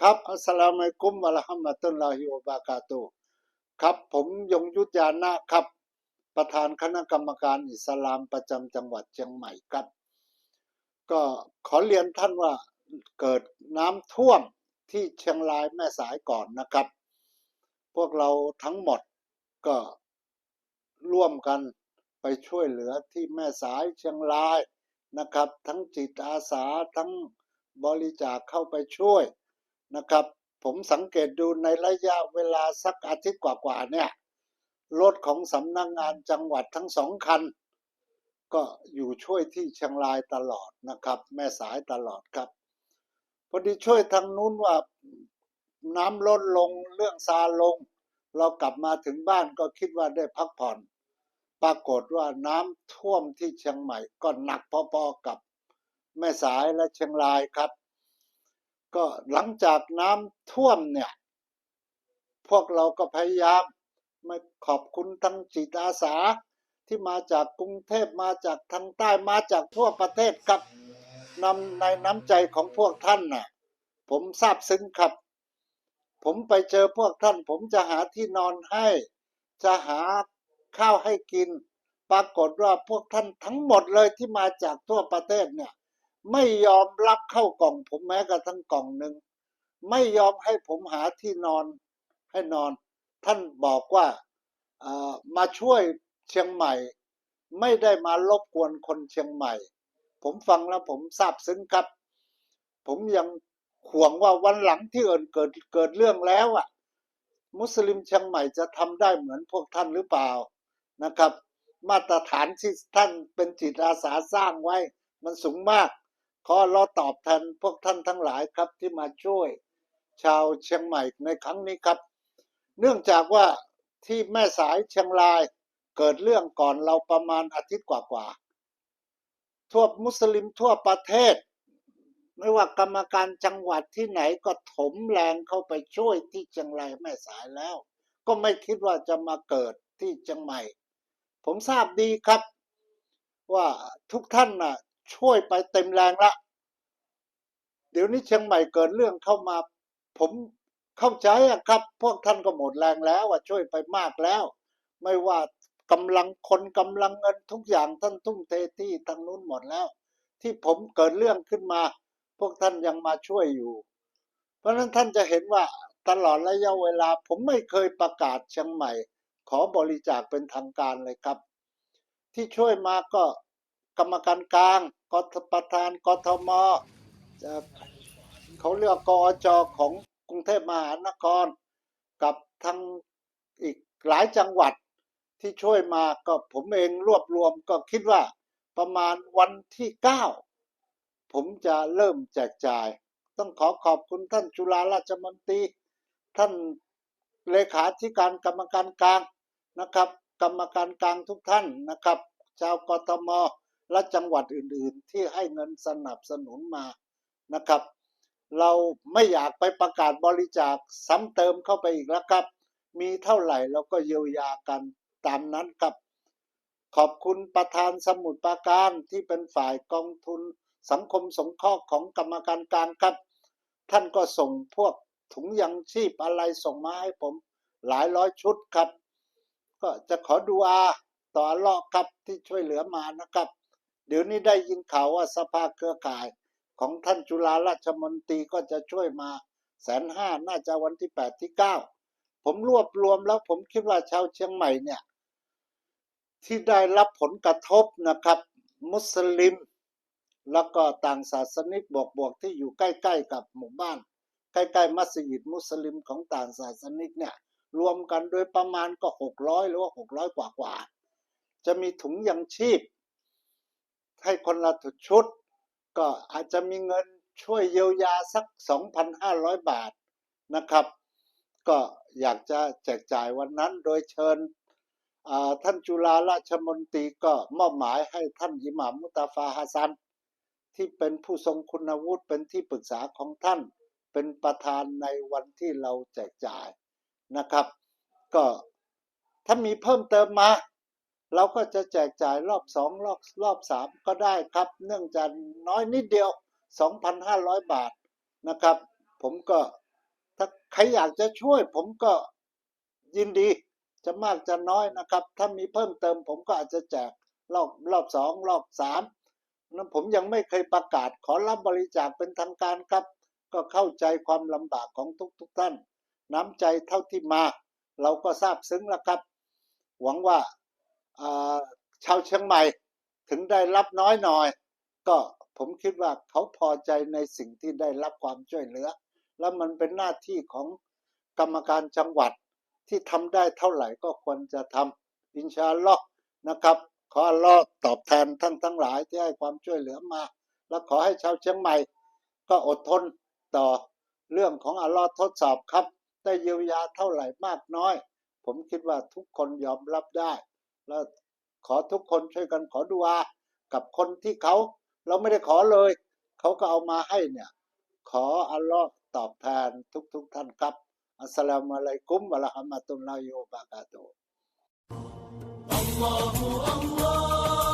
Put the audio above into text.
ครับ อัสสลามุอะลัยกุมวะราะห์มะตุลลอฮิวะบะเรากาตุครับ ผมยงยุทธยานะครับ ประธานคณะกรรมการอิสลามประจำจังหวัดเชียงใหม่ครับ ก็ขอเรียนท่านว่าเกิดน้ำท่วมที่เชียงรายแม่สายก่อนนะครับ พวกเราทั้งหมดก็ร่วมกัน ไปช่วยเหลือที่แม่สายเชียงรายนะครับ ทั้งจิตอาสาทั้งบริจาคเข้าไปช่วยนะครับ ผมสังเกตดูในระยะเวลาสักอาทิตย์กว่าๆเนี่ยรถของสำนักงงานจังหวัดทั้งสองคัน ก็อยู่ช่วยที่เชียงรายตลอดนะครับ แม่สายตลอดครับพอดีช่วยทางนู้นว่าน้ำลดลงเรื่องซาลง เรากลับมาถึงบ้านก็คิดว่าได้พักผ่อน ปรากฏว่าน้ำท่วมที่เชียงใหม่ก็หนักพอๆกับแม่สายและเชียงรายครับ ก็หลังจากน้ำท่วมเนี่ย พวกเราก็พยายามม่ขอบคุณทั้งจิตอาสาที่มาจากกรุงเทพมาจากทางใต้มาจากทั่วประเทศครับนำในน้ำใจของพวกท่านน่ะ ผมซาบซึ้งครับ ผมไปเจอพวกท่าน ผมจะหาที่นอนให้ จะหา ข้าวให้กิน ปรากฏว่าพวกท่านทั้งหมดเลยที่มาจากทั่วประเทศเนี่ย ไม่ยอมรับเข้ากล่องผมแม้กระทั่งกล่องหนึ่งไม่ยอมให้ผมหาที่นอนให้นอน ท่านบอกว่ามาช่วยเชียงใหม่ ไม่ได้มารบกวนคนเชียงใหม่ ผมฟังแล้วผมซาบซึ้งครับ ผมยังห่วงว่าวันหลังที่เอิญเกิดเกิดเรื่องแล้วอะ มุสลิมเชียงใหม่จะทำได้เหมือนพวกท่านหรือเปล่า นะครับ มาตรฐานที่ท่านเป็นจิตอาสาสร้างไว้ มันสูงมาก ขอราตอบแทนพวกท่านทั้งหลายครับที่มาช่วย ชาวเชียงใหม่ในครั้งนี้ครับ เนื่องจากว่าที่แม่สายเชียงรายเกิดเรื่องก่อนเราประมาณอาทิตย์กว่าๆทั่วมุสลิมทั่วประเทศ ไม่ว่ากรรมการจังหวัดที่ไหนก็ถมแรงเข้าไปช่วยที่เชียงรายแม่สายแล้ว ก็ไม่คิดว่าจะมาเกิดที่เชียงใหม่ ผมทราบดีครับ ว่าทุกท่านน่ะ ช่วยไปเต็มแรงละ เดี๋ยวนี้เชียงใหม่เกิดเรื่องเข้ามา ผมเข้าใจอะครับ พวกท่านก็หมดแรงแล้วว่าช่วยไปมากแล้ว ไม่ว่ากำลังคนกำลังเงินทุกอย่างท่านทุ่มเทที่ทางนู้นหมดแล้ว ที่ผมเกิดเรื่องขึ้นมา พวกท่านยังมาช่วยอยู่ เพราะฉะนั้นท่านจะเห็นว่าตลอดระยะเวลา ผมไม่เคยประกาศเชียงใหม่ ขอบริจาคเป็นทางการเลยครับ ที่ช่วยมาก็กรรมการกลางกทประธานกทมเขาเรียกกอจอของกรุงเทพมหานคร กับทางอีกหลายจังหวัดที่ช่วยมาก็ผมเองรวบรวมก็คิดว่าประมาณวันที่เก้าผมจะเริ่มแจกจ่าย ต้องขอขอบคุณท่านจุฬาราชมนตรีท่านเลขาธิการกรรมการกลาง นะครับ กรรมการกลางทุกท่านนะครับ ชาวกทมและจังหวัดอื่นๆ ที่ให้เงินสนับสนุนมานะครับ เราไม่อยากไปประกาศบริจาคซ้ำเติมเข้าไปอีกแล้วครับ มีเท่าไหร่เราก็เยียวยากันตามนั้นครับขอบคุณประธานสมุดปราการที่เป็นฝ่ายกองทุนสังคมสงเคราะห์ของกรรมการกลางครับ ท่านก็ส่งพวกถุงยังชีพอะไรส่งมาให้ผม หลายร้อยชุดครับ ก็จะขอดูอาต่อลเลาะครับที่ช่วยเหลือมานะครับ เดี๋ยวนี้ได้ยินข่าวว่าสภาเครือข่าย ของท่านจุฬาราชมนตรีก็จะช่วยมาแสนห้าน่าจะวันที่แปดที่เก้าผมรวบรวมแล้วผมคิดว่าชาวเชียงใหม่เนี่ย ที่ได้รับผลกระทบนะครับ มุสลิม แล้วก็ต่างศาสนิกบวกบวกที่อยู่ใกล้ ๆ กับหมู่บ้าน ใกล้ ๆ มัสยิดมุสลิมของต่างศาสนิกเนี่ย รวมกันโดยประมาณก็หกร้อยหรือว่าหกร้อยกว่ากว่า จะมีถุงยังชีพ ให้คนละชุด ก็อาจจะมีเงินช่วยเยียวยาสัก 2,500 บาทนะครับ ก็อยากจะแจกจ่ายวันนั้นโดยเชิญท่านจุฬาราชมนตรีก็มอบหมายให้ท่านอิหม่ามมุตาฟาฮัสซัน ที่เป็นผู้ทรงคุณวุฒิเป็นที่ปรึกษาของท่าน เป็นประธานในวันที่เราแจกจ่าย นะครับ ก็ถ้ามีเพิ่มเติมมา เราก็จะแจกจ่ายรอบสองรอบรอบสามก็ได้ครับ เนื่องจากน้อยนิดเดียว 2,500 บาทนะครับ ผมก็ถ้าใครอยากจะช่วย ผมก็ยินดีจะมากจะน้อยนะครับ ถ้ามีเพิ่มเติม ผมก็อาจจะแจกรอบรอบสองรอบสามนั้นผมยังไม่เคยประกาศขอรับบริจาคเป็นทางการครับ ก็เข้าใจความลำบากของทุกทุกๆท่าน น้ำใจเท่าที่มา เราก็ทราบซึ้งแล้วครับ หวังว่าชาวเชียงใหม่ถึงได้รับน้อยหน่อย ก็ผมคิดว่าเขาพอใจในสิ่งที่ได้รับความช่วยเหลือ แล้วมันเป็นหน้าที่ของกรรมการจังหวัดที่ทำได้เท่าไหร่ก็ควรจะทำอินชาลอฮ์นะครับ ขออัลลอฮ์ตอบแทนท่านทั้งหลายที่ให้ความช่วยเหลือมา และขอให้ชาวเชียงใหม่ ก็อดทนต่อเรื่องของอัลลอฮ์ทดสอบครับ ได้เยียวยาเท่าไหร่มากน้อย ผมคิดว่าทุกคนยอมรับได้ แล้วขอทุกคนช่วยกันขอดุอากับคนที่เขา เราไม่ได้ขอเลย เขาก็เอามาให้เนี่ย ขออัลลอฮ์ตอบแทนทุกๆทท่านครับ อัสสลามุอะลัยกุมวะเราะห์มะตุลลอฮิวะบะเราะกาตุฮ์